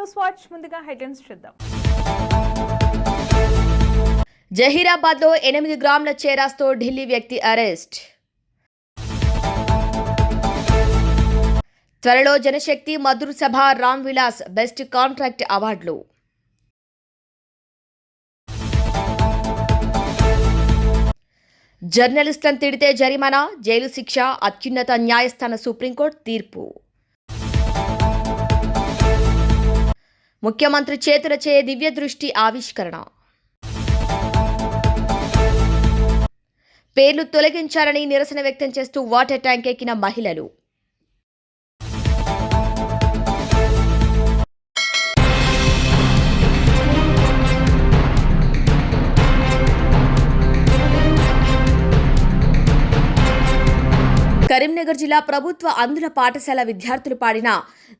News watch ముందుగా headlines చూద్దాం. జహీరాబాద్లో ఎనిమిది గ్రాముల చేరాస్తో ఢిల్లీ వ్యక్తి అరెస్ట్. త్వరలో జనశక్తి మధుర్ సభ రామ్ విలాస్ బెస్ట్ కాంట్రాక్ట్ అవార్డులు. జర్నలిస్టులను తిడితే జరిమానా జైలు శిక్ష అత్యున్నత న్యాయస్థాన సుప్రీంకోర్టు తీర్పు. ముఖ్యమంత్రి చేతులచే దివ్య దృష్టి ఆవిష్కరణ. పేర్లు తొలగించాలని నిరసన వ్యక్తం చేస్తూ వాటర్ ట్యాంక్ ఎక్కిన మహిళలు. కరీంనగర్ జిల్లా ప్రభుత్వ అందుల పాఠశాల విద్యార్థులు పాడిన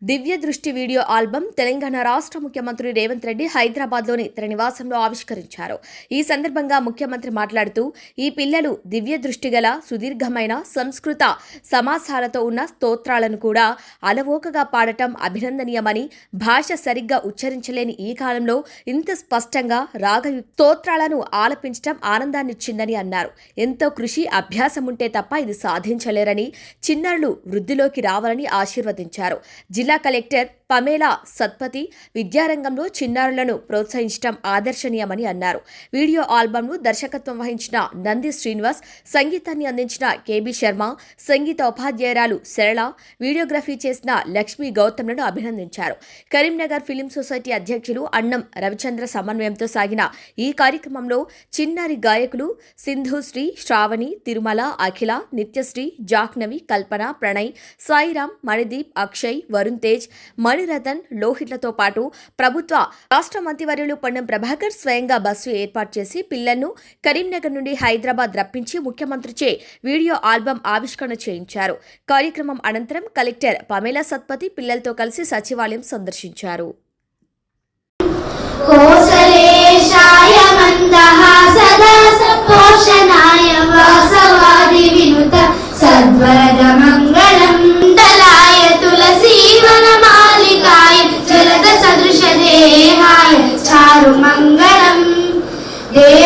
దివ్య దృష్టి వీడియో ఆల్బం తెలంగాణ రాష్ట్ర ముఖ్యమంత్రి రేవంత్ రెడ్డి హైదరాబాద్లోని తన నివాసంలో ఆవిష్కరించారు. ఈ సందర్భంగా ముఖ్యమంత్రి మాట్లాడుతూ ఈ పిల్లలు దివ్య దృష్టి గల సుదీర్ఘమైన సంస్కృత సమాసాలతో ఉన్న స్తోత్రాలను కూడా అలవోకగా పాడటం అభినందనీయమని భాష సరిగ్గా ఉచ్చరించలేని ఈ కాలంలో ఇంత స్పష్టంగా రాగ స్తోత్రాలను ఆలపించటం ఆనందాన్నిచ్చిందని అన్నారు. ఎంతో కృషి అభ్యాసం ఉంటే తప్ప ఇది సాధించలేరని చిన్నారులు వృద్ధిలోకి రావాలని ఆశీర్వదించారు. జిల్లా కలెక్టర్ పమేలా సత్పతి విద్యారంగంలో చిన్నారులను ప్రోత్సహించడం ఆదర్శనీయమని అన్నారు. వీడియో ఆల్బమ్ను దర్శకత్వం వహించిన నంది శ్రీనివాస్ సంగీతాన్ని అందించిన కేబి శర్మ సంగీత ఉపాధ్యాయురాలు సరళ వీడియోగ్రఫీ చేసిన లక్ష్మీ గౌతమ్లను అభినందించారు. కరీంనగర్ ఫిలిం సొసైటీ అధ్యక్షులు అన్నం రవిచంద్ర సమన్వయంతో సాగిన ఈ కార్యక్రమంలో చిన్నారి గాయకులు సింధుశ్రీ శ్రావణి తిరుమల అఖిల నిత్యశ్రీ జాక్నవి కల్పన ప్రణయ్ సాయిరామ్ మణిదీప్ అక్షయ్ వరుణ్ తేజ్ మణిరతన్ లోహిట్లతో పాటు ప్రభుత్వ రాష్ట్ర మంత్రివర్యులు పొన్నం ప్రభాకర్ స్వయంగా బస్సు ఏర్పాటు చేసి పిల్లలను కరీంనగర్ నుండి హైదరాబాద్ రప్పించి ముఖ్యమంత్రిచే వీడియో ఆల్బం ఆవిష్కరణ చేయించారు. కార్యక్రమం అనంతరం కలెక్టర్ పమేలా సత్పతి పిల్లలతో కలిసి సచివాలయం సందర్శించారు. సద్వరద మంగళం దళాయ చారు మంగళం. దేవి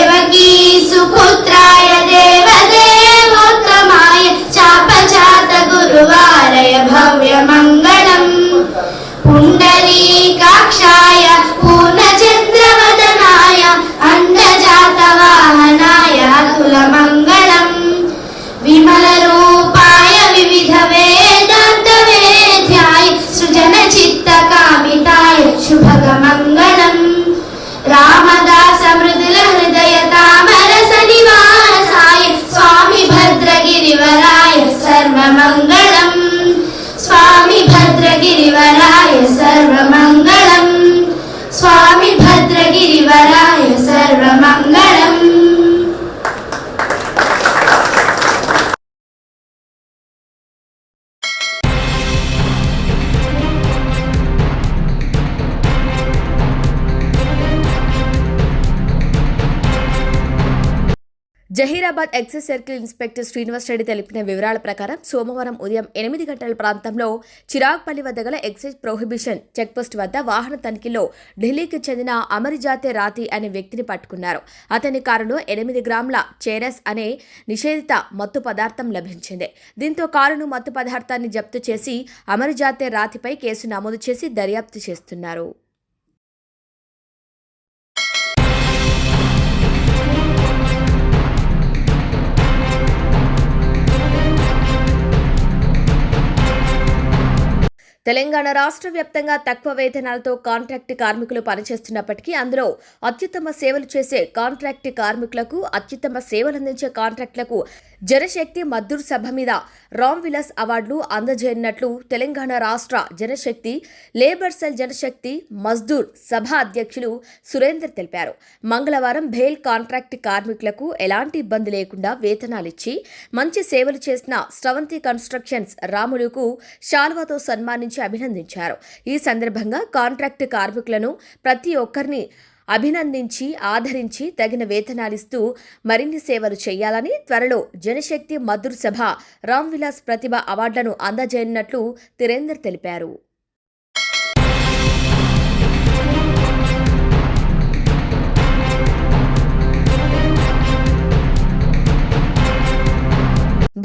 Zaheerabad excise circle inspector Srinivas Reddy తెలిపిన వివరాల ప్రకారం సోమవారం ఉదయం ఎనిమిది గంటల ప్రాంతంలో చిరాగ్పల్లి వద్ద గల ఎక్సైజ్ ప్రొహిబిషన్ చెక్పోస్ట్ వద్ద వాహన తనిఖీలో ఢిల్లీకి చెందిన అమరిజాతే రాతి అనే వ్యక్తిని పట్టుకున్నారు. అతని కారులో ఎనిమిది గ్రాముల చేరస్ అనే నిషేధిత మత్తు పదార్థం లభించింది. దీంతో కారును మత్తు పదార్థాన్ని జప్తు చేసి అమరిజాతే రాతిపై కేసు నమోదు చేసి దర్యాప్తు చేస్తున్నారు. తెలంగాణ రాష్ట్ర వ్యాప్తంగా తక్కువ వేతనాలతో కాంట్రాక్ట్ కార్మికులు పనిచేస్తున్నప్పటికీ అందులో అత్యుత్తమ సేవలు చేసే కాంట్రాక్ట్ కార్మికులకు అత్యుత్తమ సేవలు అందించే కాంట్రాక్టులకు జనశక్తి మద్దూర్ సభ మీద రామ్ విలాస్ అవార్డులు అందజేయనున్నట్లు తెలంగాణ రాష్ట్ర జనశక్తి లేబర్ సెల్ జనశక్తి మజ్దూర్ సభ అధ్యక్షులు సురేందర్ తెలిపారు. మంగళవారం భేల్ కాంట్రాక్ట్ కార్మికులకు ఎలాంటి ఇబ్బంది లేకుండా వేతనాలిచ్చి మంచి సేవలు చేసిన స్రవంతి కన్స్ట్రక్షన్స్ రాములుకు శాల్వాతో సన్మానించి అభినందించారు. ఈ సందర్భంగా కాంట్రాక్ట్ కార్మికులను ప్రతి ఒక్కరిని అభినందించి ఆదరించి తగిన వేతనాలిస్తూ మరిన్ని సేవలు చేయాలని త్వరలో జనశక్తి మధుర్ సభ రామ్ విలాస్ ప్రతిభ అవార్డులను అందజేయనున్నట్లు తిరేందర్ తెలిపారు.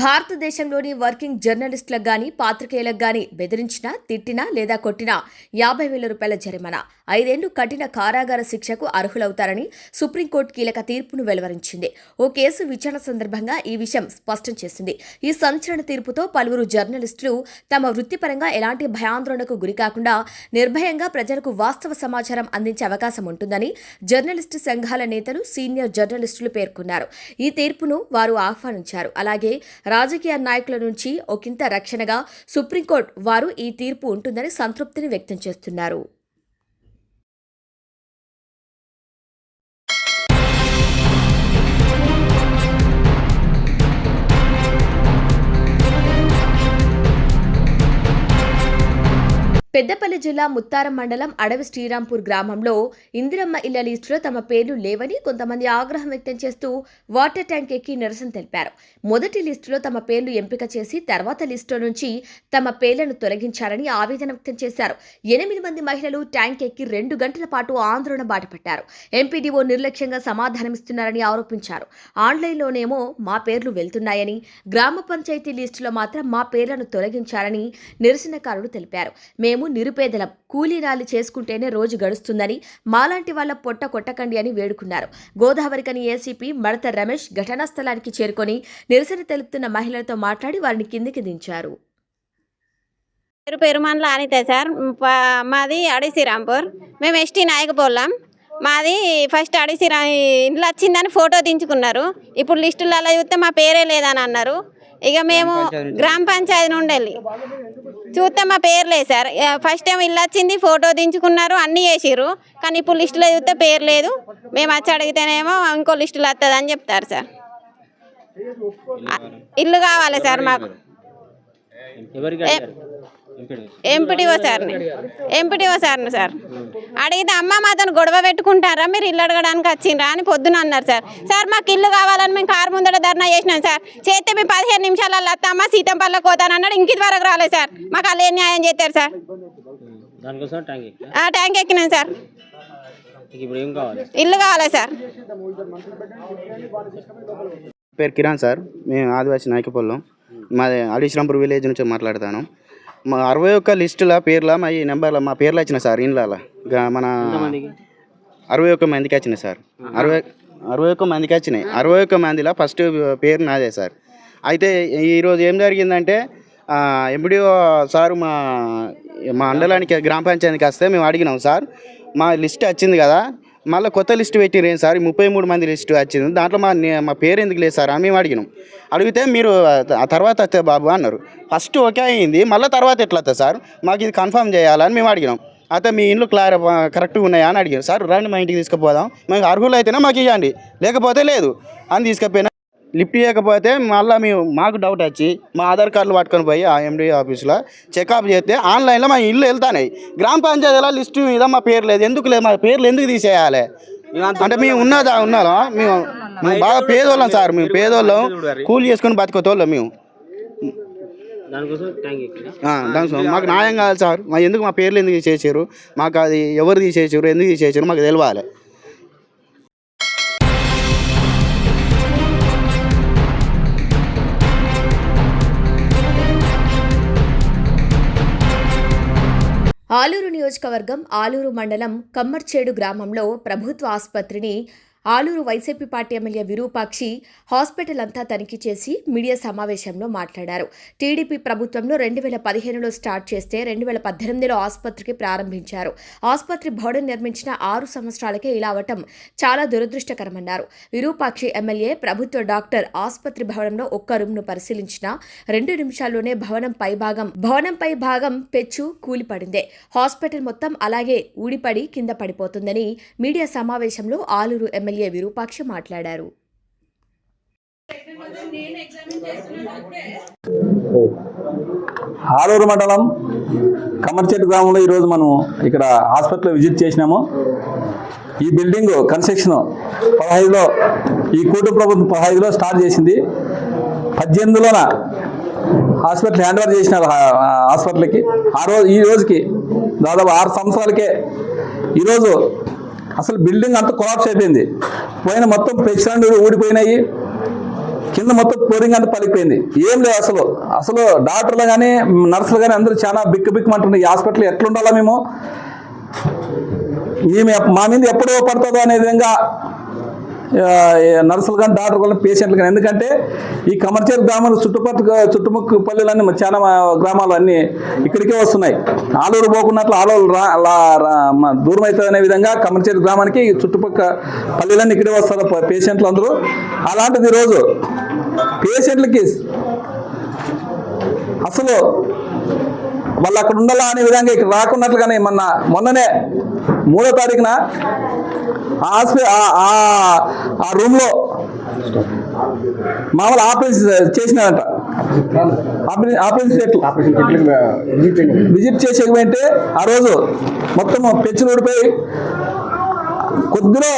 భారతదేశంలోని వర్కింగ్ జర్నలిస్టులకు గాని పాత్రికేయులకు గాని బెదిరించినా తిట్టినా లేదా కొట్టినా యాభై వేల రూపాయల జరిమానా. ఐదేళ్ళు కఠిన కారాగార శిక్షకు అర్హులవుతారని సుప్రీంకోర్టు కీలక తీర్పును వెలువరించింది. ఓ కేసు విచారణ సందర్భంగా ఈ విషయం స్పష్టం చేసింది. ఈ సంచలన తీర్పుతో పలువురు జర్నలిస్టులు తమ వృత్తిపరంగా ఎలాంటి భయాందోళనకు గురికాకుండా నిర్భయంగా ప్రజలకు వాస్తవ సమాచారం అందించే అవకాశం ఉంటుందని జర్నలిస్టు సంఘాల నేతలు సీనియర్ జర్నలిస్టులు పేర్కొన్నారు. ఈ తీర్పును వారు ఆహ్వానించారు. అలాగే రాజకీయ నాయకుల నుంచి ఒకంత రక్షణగా సుప్రీంకోర్టు వారు ఈ తీర్పు ఉంటుందని సంతృప్తిని వ్యక్తం చేస్తున్నారు. పెద్దపల్లి జిల్లా ముత్తారం మండలం అడవి శ్రీరాంపూర్ గ్రామంలో ఇందిరమ్మ ఇళ్ళ లిస్టులో తమ పేర్లు లేవని కొంతమంది ఆగ్రహం వ్యక్తం చేస్తూ వాటర్ ట్యాంక్ ఎక్కి నిరసన తెలిపారు. మొదటి లిస్టులో తమ పేర్లు ఎంపిక చేసి తర్వాత లిస్టులో నుంచి తమ పేర్లను తొలగించారని ఆవేదన వ్యక్తం చేశారు. ఎనిమిది మంది మహిళలు ట్యాంక్ ఎక్కి రెండు గంటల పాటు ఆందోళన బాటపట్టారు ఎంపీడీఓ నిర్లక్ష్యంగా సమాధానమిస్తున్నారని ఆరోపించారు. ఆన్లైన్లోనేమో మా పేర్లు వెళ్తున్నాయని గ్రామ పంచాయతీ లిస్టులో మాత్రం మా పేర్లను తొలగించారని నిరసనకారులు తెలిపారు. మేము నిరుపేదలం. కూలీనాలు చేసుకుంటేనే రోజు గడుస్తుందని మాలాంటి వాళ్ళ పొట్ట కొట్టకండి అని వేడుకున్నారు. గోదావరికని ఏసీపీ మడత రమేష్ ఘటనా స్థలానికి చేరుకొని నిరసన తెలుపుతున్న మహిళలతో మాట్లాడి వారిని కిందికి దించారు. పేరు పెరుమాన్ల అనిత సార్. మాది అడిసి రాంపూర్ మేము ఎస్టీ నాయకపోలాం మాది ఫస్ట్ అడిసి ఇంట్లో వచ్చిందని ఫోటో దించుకున్నారు. ఇప్పుడు లిస్టులలో చూస్తే మా పేరే లేదని అన్నారు. ఇక మేము గ్రామ పంచాయతీ నుండి వెళ్ళి చూస్తే మా పేరు లేదు సార్. ఇక ఫస్ట్ టైం ఇల్లు వచ్చింది ఫోటో దించుకున్నారు అన్నీ చేసిర్రు. కానీ ఇప్పుడు లిస్టులో చూస్తే పేరు లేదు. మేము వచ్చి అడిగితేనేమో ఇంకో లిస్టులో వస్తుంది అని చెప్తారు సార్. ఇల్లు కావాలి. సార్ మాకు. ఎంపీటీఓ సార్ని. ఎంపీటీఓ సార్ని సార్. అడిగితే అమ్మ మాతో గొడవ పెట్టుకుంటారా? మీరు ఇల్లు అడగడానికి వచ్చిండ్రా అని పొద్దున అన్నారు సార్. సార్ మాకు ఇల్లు కావాలని మేము కారు ముందర ధర్నా చేసినాం సార్. చేస్తే మేము పదిహేను నిమిషాలలో అత్తమ్మ సీతంపల్లికి పోతానన్నాడు ఇంక ఇది వరకు రాలేదు సార్. మాకు వాళ్ళు ఏం న్యాయం చేస్తారు సార్? ట్యాంక్ ఎక్కా ఆ ట్యాంక్ ఎక్కినాం సార్. ఇల్లు కావాలి సార్. పేరు కిరణ్ సార్. మేము ఆదివాసి నాయకపల్లం మాది అలీశ్రాంపూర్ విలేజ్ నుంచి మాట్లాడతాను. మా అరవై ఒక్క లిస్టుల పేర్ల మా ఈ నెంబర్ల మా పేర్లు వచ్చినాయి సార్ ఇండ్ల మన అరవై ఒక్క మందికి వచ్చినాయి సార్. అరవై అరవై ఒక్క మందికి వచ్చినాయి అరవై ఒక్క మందిలో ఫస్ట్ పేరు నాదే సార్. అయితే ఈరోజు ఏం జరిగిందంటే ఎంపీడీఓ సారు మా మా మండలానికి గ్రామ పంచాయతీకి వస్తే మేము అడిగినాం సార్. మా లిస్ట్ వచ్చింది కదా మళ్ళీ కొత్త లిస్ట్ పెట్టిరేం సార్? ముప్పై మూడు మంది లిస్ట్ వచ్చింది. దాంట్లో మా మా పేరు ఎందుకు లేదు సార్? అని మేము అడిగినాం. అడిగితే మీరు ఆ తర్వాత వస్తే బాబు అన్నారు. ఫస్ట్ ఓకే అయింది. మళ్ళీ తర్వాత ఎట్లా వస్తుంది సార్? మాకు ఇది కన్ఫర్మ్ చేయాలని మేము అడిగినాం. అయితే మీ ఇంట్లో క్లారి కరెక్ట్గా ఉన్నాయా అని అడిగారు. సార్ రండి మా ఇంటికి తీసుకుపోదాం. మాకు అర్హులు అయితేనే మాకు ఇవ్వండి లేకపోతే లేదు. అని తీసుకుపోయినా లిఫ్ట్ చేయకపోతే మళ్ళీ మేము మాకు డౌట్ వచ్చి మా ఆధార్ కార్డులు పట్టుకొని పోయి ఆ ఎండి ఆఫీస్లో చెకప్ చేస్తే ఆన్లైన్లో మా ఇల్లు వెళ్తాయి గ్రామ పంచాయతీలో లిస్టు మీద మా పేరు లేదు. ఎందుకు లేదు? మా పేర్లు ఎందుకు తీసేయాలి? అంటే మేము ఉన్నదా ఉన్నారా మేము మేము బాగా పేదోళ్ళం సార్. మేము పేదోళ్ళం. కూలి చేసుకొని బతికోతోళ్ళం మేము. దానికోసం. మాకు న్యాయం కావాలి సార్. మా ఎందుకు మా పేర్లు ఎందుకు తీసేసారు? మాకు అది ఎవరు తీసేసారు? ఎందుకు తీసేసారు? మాకు తెలియాలి. ఆలూరు నియోజకవర్గం ఆలూరు మండలం కమ్మర్చేడు గ్రామంలో ప్రభుత్వ ఆసుపత్రిని Aluru YCP party MLA Virupakshi hospital అంతా తనిఖీ చేసి మీడియా సమావేశంలో మాట్లాడారు. టీడీపీ ప్రభుత్వంలో రెండు వేల పదిహేనులో స్టార్ట్ చేస్తే రెండు వేల పద్దెనిమిదిలో ఆసుపత్రికి ప్రారంభించారు. ఆసుపత్రి భవనం నిర్మించిన ఆరు సంవత్సరాలకే ఇలా అవటం చాలా దురదృష్టకరమన్నారు. విరూపాక్షి ఎమ్మెల్యే ప్రభుత్వ డాక్టర్ ఆసుపత్రి భవనంలో ఒక్క రూమ్ను పరిశీలించిన రెండు నిమిషాల్లోనే భవనం పై భాగం భవనం పై భాగం పెచ్చు కూలిపడిందే. హాస్పిటల్ మొత్తం అలాగే ఊడిపడి కింద పడిపోతుందని మీడియా సమావేశంలో ఆలూరు ఎమ్మెల్యే విరూపాక్షి మాట్లాడారు. ఆరూరు మండలం కమర్చెట్టు గ్రామంలో ఈరోజు మనం ఇక్కడ హాస్పిటల్ విజిట్ చేసినాము. ఈ బిల్డింగ్ కన్స్ట్రక్షన్ పదహైదులో ఈ కూటమి ప్రభుత్వం పదహైదులో స్టార్ట్ చేసింది. పద్దెనిమిదిలోన హాస్పిటల్ హ్యాండ్ ఓవర్ చేసినారు హాస్పిటల్కి. ఆ రోజు ఈ రోజుకి దాదాపు ఆరు సంవత్సరాలకే ఈరోజు అసలు బిల్డింగ్ అంతా కొలాప్స్ అయిపోయింది. పోయిన మొత్తం పెచ్చాండు ఊడిపోయినాయి. కింద మొత్తం ఫ్లోరింగ్ అంతా పలికిపోయింది. ఏం లేదు అసలు. అసలు డాక్టర్లు కానీ నర్సులు కానీ అందరూ చాలా బిక్కు బిక్కుమంటున్నారు ఈ హాస్పిటల్ ఎట్లుండాలా మేము? మేము మా మీద ఎప్పుడు పడుతుందో అనే విధంగా నర్సులు కానీ డాక్టర్ కానీ పేషెంట్లు కానీ. ఎందుకంటే ఈ కమర్షియల్ గ్రామాలు చుట్టుపక్కల చుట్టుముక్కు పల్లెలన్నీ మా చాలా గ్రామాలు అన్నీ ఇక్కడికే వస్తున్నాయి. ఆలూరు పోకున్నట్లు ఆలూరు రా రా- దూరం అవుతుంది అనే విధంగా కమర్షియల్ గ్రామానికి ఈ చుట్టుపక్కల పల్లెలన్నీ ఇక్కడే వస్తారు పేషెంట్లు అందరూ. అలాంటిది ఈరోజు పేషెంట్లకి అసలు వాళ్ళు అక్కడ ఉండాలా అనే విధంగా ఇక్కడ రాకున్నట్లుగానే మొన్న మొన్ననే మూడో తారీఖున ఆ రూమ్లో మామూలు ఆపరేషన్ చేసినారంట. ఆపరేషన్ ఆపరేషన్ థియేటర్ విజిట్ చేసేకపోయింటే ఆ రోజు మొత్తం పెచ్చులు ఊడిపోయి కొద్దిలో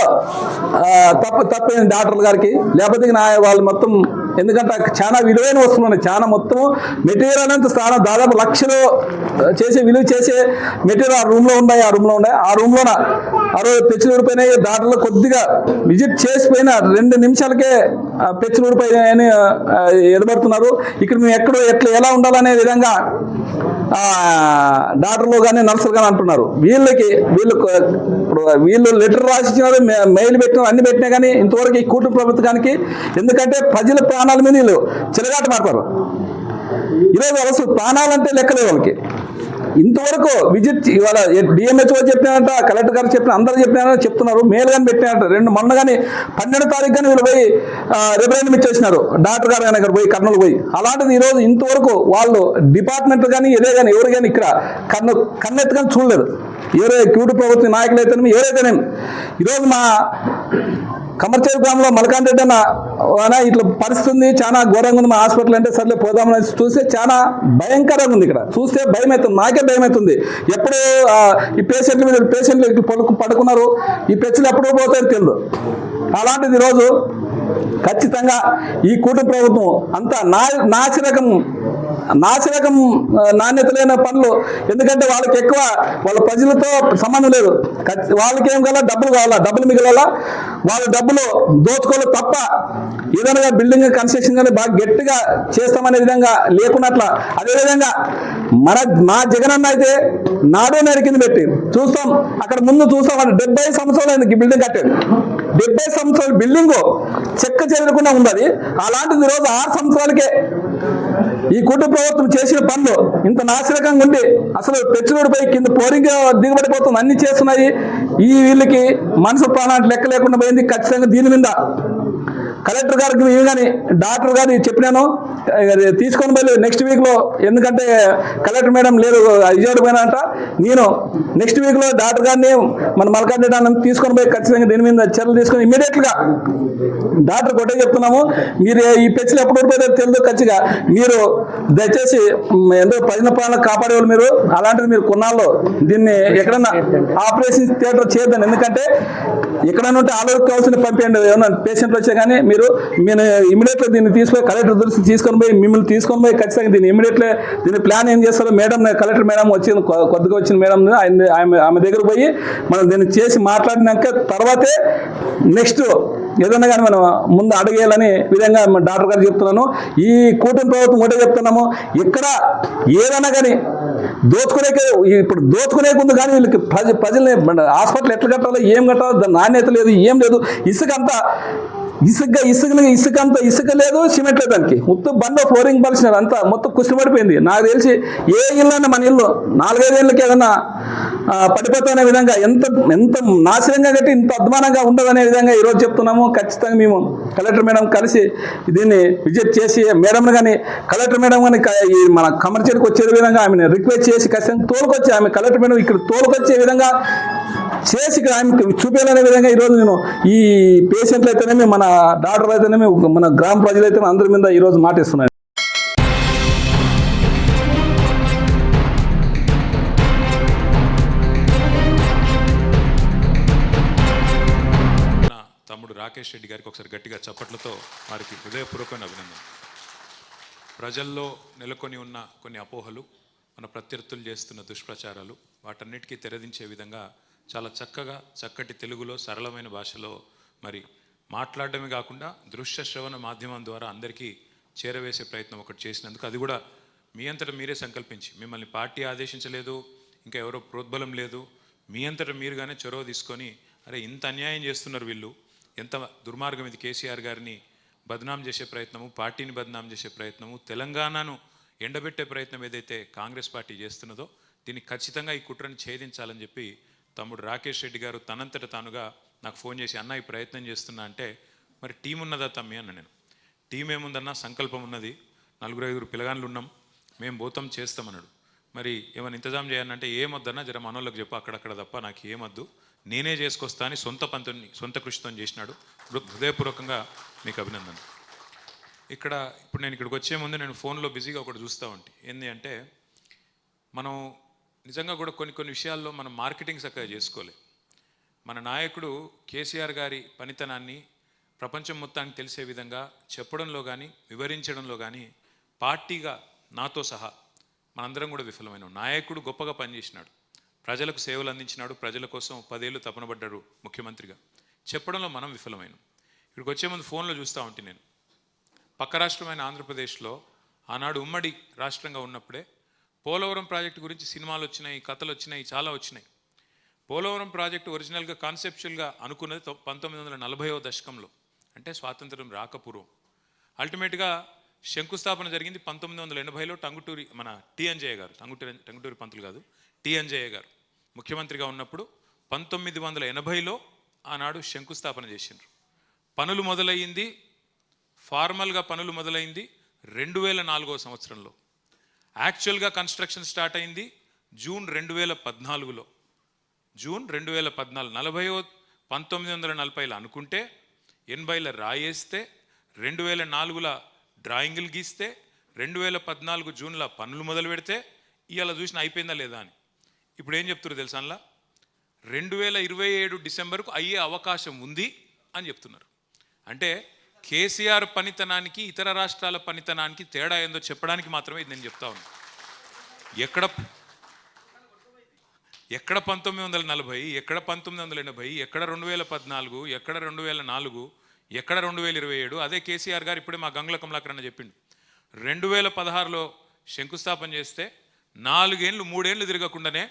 తప్పు తప్పైంది డాక్టర్ గారికి. లేకపోతే నా వాళ్ళు మొత్తం ఎందుకంటే చాలా విలువైన వస్తువులు ఉన్నాయి చాలా మొత్తం మెటీరియల్ అంతా స్థానం దాదాపు లక్షలు చేసే విలువ చేసే మెటీరియల్ ఆ రూమ్లో ఉన్నాయి ఆ రూమ్లో ఉన్నాయి. ఆ రూమ్లోన ఆ రోజు పెచ్చులు ఊడిపోయినాయి డాక్టర్లు కొద్దిగా విజిట్ చేసిపోయిన రెండు నిమిషాలకే ఆ, పెచ్చులు ఊడిపోయినాయని ఎడబడుతున్నారు. ఇక్కడ మేము ఎక్కడ ఎట్లా ఎలా ఉండాలనే విధంగా డాక్టర్లు కానీ నర్సులు కానీ అంటున్నారు. వీళ్ళకి వీళ్ళు ఇప్పుడు వీళ్ళు లెటర్ రాసిచ్చినారు మెయిల్ పెట్టినారు అన్ని పెట్టినా కానీ ఇంతవరకు ఈ కూటమి ప్రభుత్వానికి ఎందుకంటే ప్రజల ప్రాణాల మీద వీళ్ళు చిరగాట మాడతారు ఈరోజు అసలు ప్రాణాలంటే లెక్కలేదు వాళ్ళకి. ఇంతవరకు విజిట్ ఇవాళ డిఎంహెచ్ఓ చెప్పినారంట కలెక్టర్ గారు చెప్పిన అందరూ చెప్పినారని చెప్తున్నారు మేలు కానీ పెట్టినారంట. రెండు మొన్న కానీ పన్నెండు తారీఖు కానీ వీళ్ళు పోయి రిప్రజెంట్ ఇచ్చేసినారు. డాక్టర్ గారు కానీ అక్కడ పోయి కర్నూలు పోయి. అలాంటిది ఈరోజు ఇంతవరకు వాళ్ళు డిపార్ట్మెంట్ కానీ ఇదే కానీ ఎవరు కానీ ఇక్కడ కన్ను కన్నెత్తు కానీ చూడలేదు. ఎవరే క్యూటి ప్రభుత్వ నాయకులు అయితేనేమి ఎవరైతేనేమి. ఈరోజు మా కమర్చేరు గ్రామంలో మలకాన్ అన్న అన్న ఇట్లా పరిస్థితి ఉంది చాలా ఘోరంగా ఉంది. మా హాస్పిటల్ అంటే సర్లే పోదామని చూస్తే చాలా భయంకరంగా ఉంది ఇక్కడ. చూస్తే భయం అవుతుంది నాకే భయం అవుతుంది ఎప్పుడు ఈ పేషెంట్ల మీద పేషెంట్లు ఇట్లా పడుకున్నారు. ఈ పెచ్చులు ఎప్పుడు పోతాయో తెలియదు అలాంటిది ఈరోజు ఖచ్చితంగా ఈ కూటమి ప్రభుత్వం అంతా నా నాసిరకం నాసిరకం నాణ్యత లేని పనులు. ఎందుకంటే వాళ్ళకి ఎక్కువ వాళ్ళ ప్రజలతో సంబంధం లేదు. వాళ్ళకేం వాళ్ళకి ఏం కావాలా? డబ్బులు కావాలా? డబ్బులు మిగిలాలా? వాళ్ళ డబ్బులు దోచుకోవాలి తప్ప ఏదైనా బిల్డింగ్ కన్స్ట్రక్షన్ కానీ బాగా గట్టిగా చేస్తామనే విధంగా లేకున్నట్ల. అదేవిధంగా మన మా జగనన్న అయితే నాడే నేడు కింద పెట్టి చూస్తాం. అక్కడ ముందు చూస్తాం. అంటే డెబ్బై సంవత్సరాలు బిల్డింగ్ కట్టాడు. డెబ్బై సంవత్సరాల బిల్డింగ్ చెక్క చెదరకుండా ఉన్నది అలాంటిది ఈరోజు ఆరు సంవత్సరాలకే ఈ కుటుంబ ప్రభుత్వం చేసిన పనులు ఇంత నాశనకంగా ఉండి అసలు పెచ్చులుడిపై కింద పోరింగ్ దిగబడిపోతుంది. అన్ని చేస్తున్నాయి. ఈ వీళ్ళకి మనసు ప్రాణానికి లెక్క లేకుండా పోయింది. ఖచ్చితంగా దీని మీద కలెక్టర్ గారికి మేము కానీ డాక్టర్ గారు చెప్పినాను. తీసుకొని పోయి నెక్స్ట్ వీక్లో ఎందుకంటే కలెక్టర్ మేడం లేదు విజయవాడ పోయినంట నేను నెక్స్ట్ వీక్లో డాక్టర్ గారిని మన మలకాండ తీసుకొని పోయి ఖచ్చితంగా దీని మీద చర్యలు తీసుకొని ఇమీడియట్గా డాక్టర్ కొట్టే చెప్తున్నాము. మీరు ఈ పెచ్చులు ఎప్పుడు ఊడిపోతే తెలియదు ఖచ్చితంగా మీరు దయచేసి మ్, ఎంతో ప్రజల ప్రాణాలు కాపాడేవాళ్ళు మీరు. అలాంటిది మీరు కొన్నాళ్ళు దీన్ని ఎక్కడన్నా ఆపరేషన్ థియేటర్ చేయొద్దని. ఎందుకంటే ఎక్కడన్నా ఉంటే ఆలోచన కావాల్సిన పంపేయండి. ఏమన్నా పేషెంట్లు వచ్చే కానీ మీరు మీరు ఇమీడియట్గా దీన్ని తీసుకొని కలెక్టర్ దృష్టి తీసుకొని పోయి మిమ్మల్ని తీసుకొని పోయి ఖచ్చితంగా దీన్ని ఇమీడియట్లే దీని ప్లాన్ ఏం చేస్తారో మేడం కలెక్టర్ మేడం వచ్చింది కొద్దిగా వచ్చిన మేడం ఆయన ఆమె ఆమె దగ్గర పోయి మనం దీన్ని చేసి మాట్లాడినాక తర్వాతే నెక్స్ట్ ఏదన్నా కానీ మనం ముందు అడగేయాలని విధంగా డాక్టర్ గారు చెప్తున్నాను. ఈ కూటమి ప్రభుత్వం ఒకటే చెప్తున్నాము. ఇక్కడ ఏదైనా కానీ దోచుకునే ఇప్పుడు దోచుకునే ముందు కానీ వీళ్ళకి ప్రజ ప్రజల్ని హాస్పిటల్ ఎట్లా కట్టాలో ఏం కట్టాలో దాని నాణ్యత లేదు ఏం లేదు. ఇసుక అంతా ఇసుక ఇసుక ఇసుక అంతా ఇసుక లేదు సిమెంట్ లేదు దానికి. మొత్తం బండ ఫ్లోరింగ్ పలిసినారు అంతా. మొత్తం కుష్టి పడిపోయింది నాకు తెలిసి ఏ ఇల్లు అన్న మన ఇల్లు నాలుగైదు ఏళ్ళకి ఏదన్నా పడిపోతున్న విధంగా ఎంత ఎంత నాశనంగా కట్టి ఇంత అద్మానంగా ఉండదనే విధంగా ఈరోజు చెప్తున్నాము ఖచ్చితంగా మేము కలెక్టర్ మేడం కలిసి దీన్ని విజిట్ చేసి మేడం కానీ కలెక్టర్ మేడం కానీ ఈ మన కమర్షియల్కి వచ్చే విధంగా ఆమెను రిక్వెస్ట్ చేసి ఖచ్చితంగా తోలుకొచ్చి ఆమె కలెక్టర్ మేడం ఇక్కడ తోలుకొచ్చే విధంగా చేసి ఇక్కడ ఆమెకి చూపించాలనే విధంగా ఈరోజు నేను ఈ పేషెంట్లు అయితేనేమి మన డాక్టర్ అయితేనేమి మన గ్రామ ప్రజలు అయితే అందరి మీద ఈరోజు మాటిస్తున్నాను. రాకేష్ రెడ్డి గారికి ఒకసారి గట్టిగా చప్పట్లతో వారికి హృదయపూర్వకమైన అభినందన ప్రజల్లో నెలకొని ఉన్న కొన్ని అపోహలు మన ప్రత్యర్థులు చేస్తున్న దుష్ప్రచారాలు వాటన్నిటికీ తెరదించే విధంగా చాలా చక్కగా చక్కటి తెలుగులో సరళమైన భాషలో మరి మాట్లాడడమే కాకుండా దృశ్య శ్రవణ మాధ్యమం ద్వారా అందరికీ చేరవేసే ప్రయత్నం ఒకటి చేసినందుకు అది కూడా మీ అంతటా మీరే సంకల్పించి మిమ్మల్ని పార్టీ ఆదేశించలేదు ఇంకా ఎవరో ప్రోద్బలం లేదు మీ అంతటా మీరుగానే చొరవ తీసుకొని అరే ఇంత అన్యాయం చేస్తున్నారు వీళ్ళు ఎంత దుర్మార్గం ఇది కేసీఆర్ గారిని బదనాం చేసే ప్రయత్నము పార్టీని బదనాం చేసే ప్రయత్నము తెలంగాణను ఎండబెట్టే ప్రయత్నం ఏదైతే కాంగ్రెస్ పార్టీ చేస్తున్నదో దీన్ని ఖచ్చితంగా ఈ కుట్రని ఛేదించాలని చెప్పి తమ్ముడు రాకేష్ రెడ్డి గారు తనంతట తానుగా నాకు ఫోన్ చేసి అన్న ఈ ప్రయత్నం చేస్తున్నా అంటే మరి టీం ఉన్నదా తమ్మి? అన్న నేను. టీం ఏముందన్నా? సంకల్పం ఉన్నది. నలుగురు ఐదుగురు పిల్లగాన్లు ఉన్నాం. మేము పోతాం చేస్తామన్నాడు మరి ఏమైనా ఇంతజాం చేయాలంటే ఏమొద్దన్నా? జర మనోళ్ళకి చెప్పు అక్కడక్కడ తప్ప నాకు ఏమొద్దు. నేనే చేసుకొస్తా అని సొంత పంతుని సొంత కృషితో చేసినాడు. హృదయపూర్వకంగా మీకు అభినందన ఇక్కడ ఇప్పుడు నేను ఇక్కడికి వచ్చే ముందు నేను ఫోన్లో బిజీగా ఒకటి చూస్తూ ఉంటే. ఏంటి అంటే మనం నిజంగా కూడా కొన్ని కొన్ని విషయాల్లో మనం మార్కెటింగ్ చక్కగా చేసుకోలే. మన నాయకుడు కేసీఆర్ గారి పనితనాన్ని ప్రపంచం మొత్తానికి తెలిసే విధంగా చెప్పడంలో కానీ వివరించడంలో కానీ పార్టీగా నాతో సహా మనందరం కూడా విఫలమైన. నాయకుడు గొప్పగా పనిచేసినాడు. ప్రజలకు సేవలు అందించినాడు. ప్రజల కోసం పదేళ్ళు తపనబడ్డాడు ముఖ్యమంత్రిగా. చెప్పడంలో మనం విఫలమైన. ఇక్కడికి వచ్చే ముందు ఫోన్లో చూస్తూ ఉంటే నేను. పక్క రాష్ట్రమైన ఆంధ్రప్రదేశ్లో ఆనాడు ఉమ్మడి రాష్ట్రంగా ఉన్నప్పుడే పోలవరం ప్రాజెక్టు గురించి సినిమాలు వచ్చినాయి కథలు వచ్చినాయి చాలా వచ్చినాయి. పోలవరం ప్రాజెక్టు ఒరిజినల్గా కాన్సెప్చువల్గా అనుకున్నది పంతొమ్మిది వందల నలభైవ దశకంలో. అంటే స్వాతంత్రం రాకపూర్వం. అల్టిమేట్గా శంకుస్థాపన జరిగింది పంతొమ్మిది వందల ఎనభైలో టంగుటూరి మన టి గారు. టంగుటూరి టంగుటూరి పంతులు కాదు. టిఎన్జయ గారు ముఖ్యమంత్రిగా ఉన్నప్పుడు పంతొమ్మిది వందల ఎనభైలో ఆనాడు శంకుస్థాపన చేసిండ్రు. పనులు మొదలయ్యింది ఫార్మల్గా పనులు మొదలైంది రెండు వేల నాలుగో సంవత్సరంలో. యాక్చువల్గా కన్స్ట్రక్షన్ స్టార్ట్ అయింది జూన్ రెండు వేల పద్నాలుగులో. జూన్ రెండు వేల పద్నాలుగు నలభైవ పంతొమ్మిది వందల నలభైలో అనుకుంటే ఎనభైల రాయేస్తే రెండు వేల నాలుగుల డ్రాయింగులు గీస్తే రెండు వేల పద్నాలుగు జూన్లో పనులు మొదలు పెడితే ఇవాళ చూసిన అయిపోయిందా లేదా అని. ఇప్పుడు ఏం చెప్తున్నారు తెలుసా అందులో రెండు వేల ఇరవై ఏడు డిసెంబర్కు అయ్యే అవకాశం ఉంది అని చెప్తున్నారు. అంటే కేసీఆర్ పనితనానికి ఇతర రాష్ట్రాల పనితనానికి తేడా ఏందో చెప్పడానికి మాత్రమే ఇది నేను చెప్తా ఉన్నాను ఎక్కడ ఎక్కడ పంతొమ్మిది వందల నలభై ఎక్కడ పంతొమ్మిది వందల ఎనభై ఎక్కడ రెండు వేల పద్నాలుగు ఎక్కడ రెండు వేల నాలుగు ఎక్కడ రెండు వేల ఇరవై ఏడు అదే కేసీఆర్ గారు ఇప్పుడే మా గంగుల కమలాకరణ చెప్పిండు. రెండు వేల పదహారులో శంకుస్థాపన చేస్తే నాలుగేళ్ళు మూడేళ్ళు తిరగకుండానే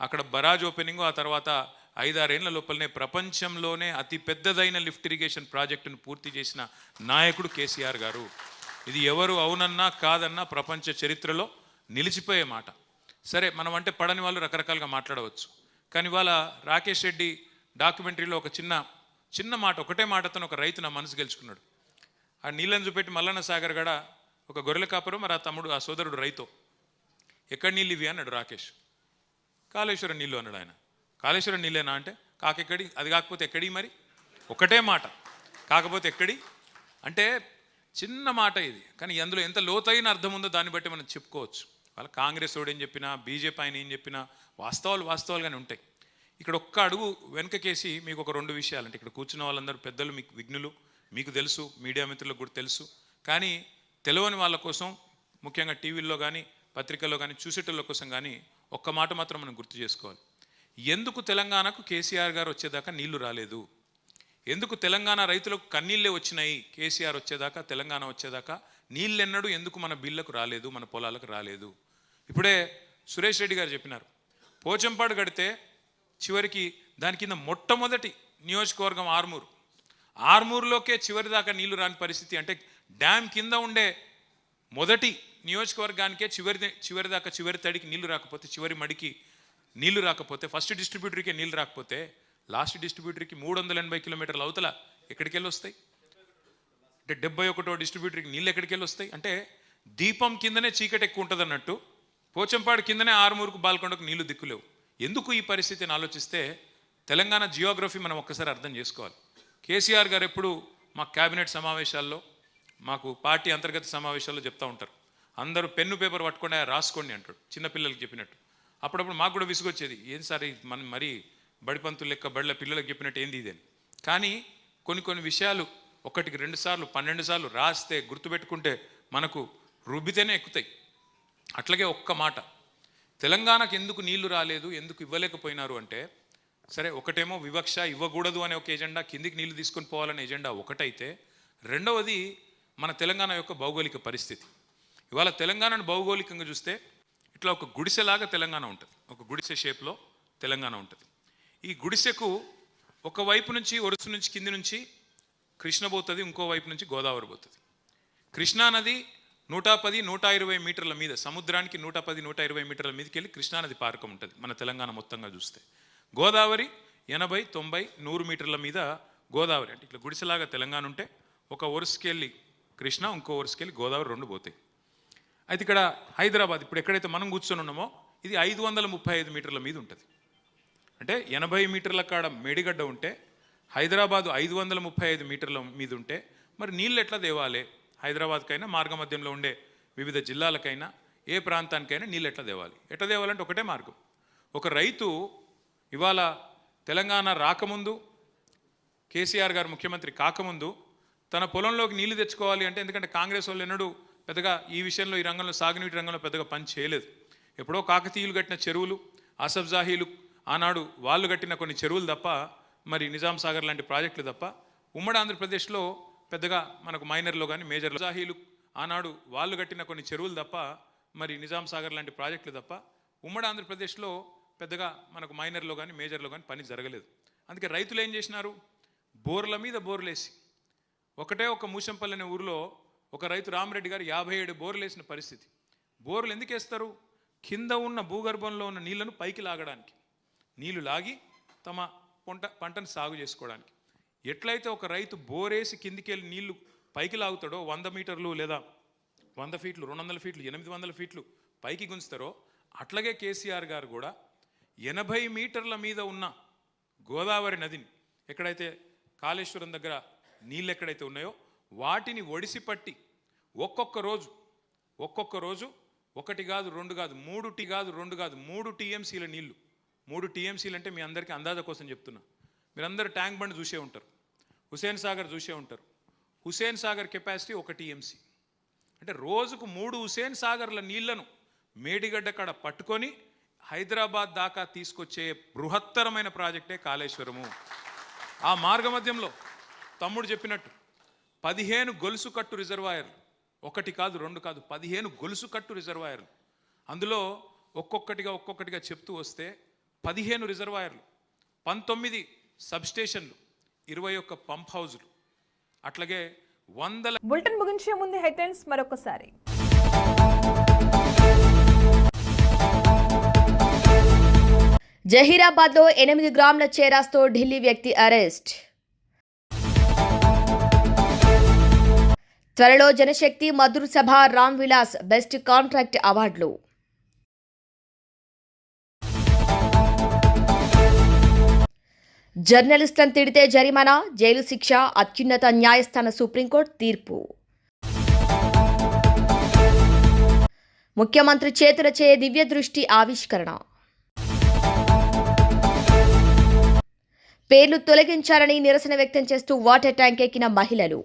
అక్కడ బరాజ్ ఓపెనింగ్ ఆ తర్వాత ఐదారేళ్ళ లోపలనే ప్రపంచంలోనే అతి పెద్దదైన లిఫ్ట్ ఇరిగేషన్ ప్రాజెక్టును పూర్తి చేసిన నాయకుడు కేసీఆర్ గారు. ఇది ఎవరు అవునన్నా కాదన్నా ప్రపంచ చరిత్రలో నిలిచిపోయే మాట. సరే మనం అంటే పడని వాళ్ళు రకరకాలుగా మాట్లాడవచ్చు. కానీ ఇవాళ రాకేష్ రెడ్డి డాక్యుమెంటరీలో ఒక చిన్న చిన్న మాట ఒకటే మాటతో ఒక రైతు నా మనసు గెలుచుకున్నాడు. ఆ నీళ్ళని చూపెట్టి మల్లన్న సాగర్ గడ ఒక గొర్రెల కాపురం మరి ఆ తమ్ముడు ఆ సోదరుడు రైతు. ఎక్కడ నీళ్ళు ఇవి? అన్నాడు రాకేష్. కాళేశ్వరం నీళ్ళు అన్నాడు ఆయన. కాళేశ్వరం నీళ్ళేనా అంటే కాకెక్కడి అది కాకపోతే ఎక్కడి మరి? ఒకటే మాట. కాకపోతే ఎక్కడి? అంటే చిన్న మాట ఇది. కానీ అందులో ఎంత లోతైన అర్థం ఉందో దాన్ని బట్టి మనం చెప్పుకోవచ్చు. వాళ్ళ కాంగ్రెస్ వాడు ఏం చెప్పినా బీజేపీ ఆయన ఏం చెప్పినా వాస్తవాలు వాస్తవాలుగానే ఉంటాయి. ఇక్కడ ఒక్క అడుగు వెనకకేసి మీకు ఒక రెండు విషయాలు. అంటే ఇక్కడ కూర్చున్న వాళ్ళందరూ పెద్దలు మీకు విఘ్నులు మీకు తెలుసు మీడియా మిత్రులకు కూడా తెలుసు. కానీ తెలియని వాళ్ళ కోసం ముఖ్యంగా టీవీల్లో కానీ పత్రికల్లో కానీ చూసేటోళ్ళ కోసం కానీ ఒక్క మాట మాత్రం మనం గుర్తు చేసుకోవాలి. ఎందుకు తెలంగాణకు కేసీఆర్ గారు వచ్చేదాకా నీళ్ళు రాలేదు? ఎందుకు తెలంగాణ రైతులకు కన్నీళ్ళే వచ్చినాయి? కేసీఆర్ వచ్చేదాకా తెలంగాణ వచ్చేదాకా నీళ్ళెన్నడూ ఎందుకు మన బిల్లకు రాలేదు మన పొలాలకు రాలేదు? ఇప్పుడే సురేష్ రెడ్డి గారు చెప్పినారు. పోచంపాడు కడితే చివరికి దాని కింద మొట్టమొదటి నియోజకవర్గం ఆర్మూరు. ఆర్మూరులోకే చివరి దాకా నీళ్ళు రాని పరిస్థితి అంటే డ్యామ్ కింద ఉండే మొదటి నియోజకవర్గానికే చివరి చివరి దాకా చివరి తడికి నీళ్ళు రాకపోతే చివరి మడికి నీళ్ళు రాకపోతే ఫస్ట్ డిస్ట్రిబ్యూటర్కి నీళ్ళు రాకపోతే లాస్ట్ డిస్ట్రిబ్యూటర్కి మూడు వందల ఎనభై కిలోమీటర్ల అవతల ఎక్కడికి వెళ్ళి వస్తాయి? అంటే డెబ్బై ఒకటో డిస్ట్రిబ్యూటర్కి నీళ్ళు ఎక్కడికి వెళ్ళి వస్తాయి? అంటే దీపం కిందనే చీకటి ఎక్కువ ఉంటుంది అన్నట్టు పోచంపాడు కిందనే ఆరుమూరుకు బాల్కొండకు నీళ్ళు దిక్కులేవు ఎందుకు ఈ పరిస్థితిని ఆలోచిస్తే తెలంగాణ జియోగ్రఫీ మనం ఒక్కసారి అర్థం చేసుకోవాలి. కేసీఆర్ గారు ఎప్పుడు మా క్యాబినెట్ సమావేశాల్లో మాకు పార్టీ అంతర్గత సమావేశాల్లో చెప్తూ ఉంటారు. అందరూ పెన్ను పేపర్ పట్టుకొని రాసుకోండి అంటాడు. చిన్నపిల్లలకి చెప్పినట్టు. అప్పుడప్పుడు మాకు కూడా విసుగొచ్చేది. ఏం సార్ మనం మరీ బడిపంతులు లెక్క బడిల పిల్లలకు చెప్పినట్టు ఏంది ఇది కానీ కొన్ని కొన్ని విషయాలు ఒకటికి రెండు సార్లు పన్నెండు సార్లు రాస్తే గుర్తుపెట్టుకుంటే మనకు రుబ్బితేనే ఎక్కుతాయి. అట్లాగే ఒక్క మాట. తెలంగాణకు ఎందుకు నీళ్ళు రాలేదు ఎందుకు ఇవ్వలేకపోయినారు అంటే సరే ఒకటేమో వివక్ష ఇవ్వకూడదు అనే ఒక ఎజెండా కిందికి నీళ్ళు తీసుకొని పోవాలనే ఎజెండా ఒకటైతే రెండవది మన తెలంగాణ యొక్క భౌగోళిక పరిస్థితి. ఇవాళ తెలంగాణను భౌగోళికంగా చూస్తే ఇట్లా ఒక గుడిసెలాగా తెలంగాణ ఉంటుంది. ఒక గుడిసె షేప్లో తెలంగాణ ఉంటుంది. ఈ గుడిసెకు ఒక వైపు నుంచి ఒరుసు నుంచి కింది నుంచి కృష్ణ పోతుంది ఇంకో వైపు నుంచి గోదావరి పోతుంది. కృష్ణా నది నూట పది నూట ఇరవై మీటర్ల మీద సముద్రానికి నూట పది నూట ఇరవై మీటర్ల మీదకి వెళ్ళి కృష్ణానది పారకం ఉంటుంది మన తెలంగాణ మొత్తంగా చూస్తే. గోదావరి ఎనభై తొంభై నూరు మీటర్ల మీద గోదావరి అంటే ఇట్లా గుడిసెలాగా తెలంగాణ ఉంటే ఒక వరుసకెళ్ళి కృష్ణ ఇంకో వరుసకెళ్ళి గోదావరి రెండు పోతాయి. అయితే ఇక్కడ హైదరాబాద్ ఇప్పుడు ఎక్కడైతే మనం కూర్చొని ఉన్నామో ఇది ఐదు వందల ముప్పై ఐదు మీటర్ల మీద ఉంటుంది. అంటే ఎనభై మీటర్ల కాడ మేడిగడ్డ ఉంటే హైదరాబాదు ఐదు వందల ముప్పై ఐదు మీటర్ల మీద ఉంటే మరి నీళ్ళు ఎట్లా దేవాలి హైదరాబాద్కైనా మార్గ మధ్యంలో ఉండే వివిధ జిల్లాలకైనా ఏ ప్రాంతానికైనా నీళ్ళు ఎట్లా దేవాలి ఎట్లా దేవాలంటే ఒకటే మార్గం. ఒక రైతు ఇవాళ తెలంగాణ రాకముందు కేసీఆర్ గారు ముఖ్యమంత్రి కాకముందు తన పొలంలోకి నీళ్ళు తెచ్చుకోవాలి అంటే ఎందుకంటే కాంగ్రెస్ వాళ్ళు ఎన్నడూ పెద్దగా ఈ విషయంలో ఈ రంగంలో సాగునీటి రంగంలో పెద్దగా పని చేయలేదు. ఎప్పుడో కాకతీయులు కట్టిన చెరువులు ఆసఫ్ జాహీలు ఆనాడు వాళ్ళు కట్టిన కొన్ని చెరువులు తప్ప మరి నిజాం సాగర్ లాంటి ప్రాజెక్టులు తప్ప ఉమ్మడి ఆంధ్రప్రదేశ్లో పెద్దగా మనకు మైనర్లో కానీ మేజర్ జాహీలు ఆనాడు వాళ్ళు కట్టిన కొన్ని చెరువులు తప్ప మరి నిజాం సాగర్ లాంటి ప్రాజెక్టులు తప్ప ఉమ్మడి ఆంధ్రప్రదేశ్లో పెద్దగా మనకు మైనర్లో కానీ మేజర్లో కానీ పని జరగలేదు. అందుకే రైతులు ఏం చేసినారు? బోర్ల మీద బోర్లేసి ఒకటే ఒక మూసంపల్లి అనే ఊరిలో ఒక రైతు రామరెడ్డి గారు యాభై ఏడు బోర్లు వేసిన పరిస్థితి. బోర్లు ఎందుకు వేస్తారు? కింద ఉన్న భూగర్భంలో ఉన్న నీళ్ళను పైకి లాగడానికి. నీళ్ళు లాగి తమ పంట పంటను సాగు చేసుకోవడానికి. ఎట్లయితే ఒక రైతు బోరేసి కిందికెళ్ళి నీళ్ళు పైకి లాగుతాడో వంద మీటర్లు లేదా వంద ఫీట్లు రెండు వందల ఫీట్లు ఎనిమిది వందల ఫీట్లు పైకి గుంచుతారో అట్లాగే కేసీఆర్ గారు కూడా ఎనభై మీటర్ల మీద ఉన్న గోదావరి నదిని ఎక్కడైతే కాళేశ్వరం దగ్గర నీళ్ళు ఎక్కడైతే ఉన్నాయో వాటిని ఒడిసిపట్టి ఒక్కొక్క రోజు ఒక్కొక్క రోజు ఒకటి కాదు రెండు కాదు మూడు టీ కాదు రెండు కాదు మూడు టీఎంసీల నీళ్ళు. మూడు టీఎంసీలు అంటే మీ అందరికీ అందాజ కోసం చెప్తున్నా. మీరందరూ ట్యాంక్ బండ్ చూసే ఉంటారు. హుసేన్ సాగర్ చూసే ఉంటారు. హుసేన్ సాగర్ కెపాసిటీ ఒక టీఎంసీ. అంటే రోజుకు మూడు హుసేన్ సాగర్ల నీళ్ళను మేడిగడ్డ కాడ పట్టుకొని హైదరాబాద్ దాకా తీసుకొచ్చే బృహత్తరమైన ప్రాజెక్టే కాళేశ్వరము. ఆ మార్గమధ్యంలో తమ్ముడు చెప్పినట్టు పదిహేను గొలుసు కట్టు రిజర్వాయర్లు. ఒకటి కాదు రెండు కాదు పదిహేను గొలుసు కట్టు రిజర్వాయర్లు. అందులో ఒక్కొక్కటిగా ఒక్కొక్కటిగా చెప్తూ వస్తే పదిహేను రిజర్వాయర్లు పంతొమ్మిది సబ్స్టేషన్లు ఇరవై ఒక్క పంప్ హౌజులు. అట్లాగే వందల బులెటిన్ ముగించే ముందు హెడ్లైన్స్ మరొకసారి. జహీరాబాద్లో ఎనిమిది గ్రాముల చేరాస్తో ఢిల్లీ వ్యక్తి అరెస్ట్. త్వరలో జనశక్తి మధుర్ సభ రామ్ విలాస్ బెస్ట్ కాంట్రాక్ట్ అవార్డులు. జర్నలిస్టులను తిడితే జరిమానా జైలు శిక్ష అత్యున్నత న్యాయస్థాన సుప్రీంకోర్టు తీర్పు. ముఖ్యమంత్రి చేతులచే దివ్య దృష్టి ఆవిష్కరణ. పేర్లు తొలగించాలని నిరసన వ్యక్తం చేస్తూ వాటర్ ట్యాంక్ ఎక్కిన మహిళలు.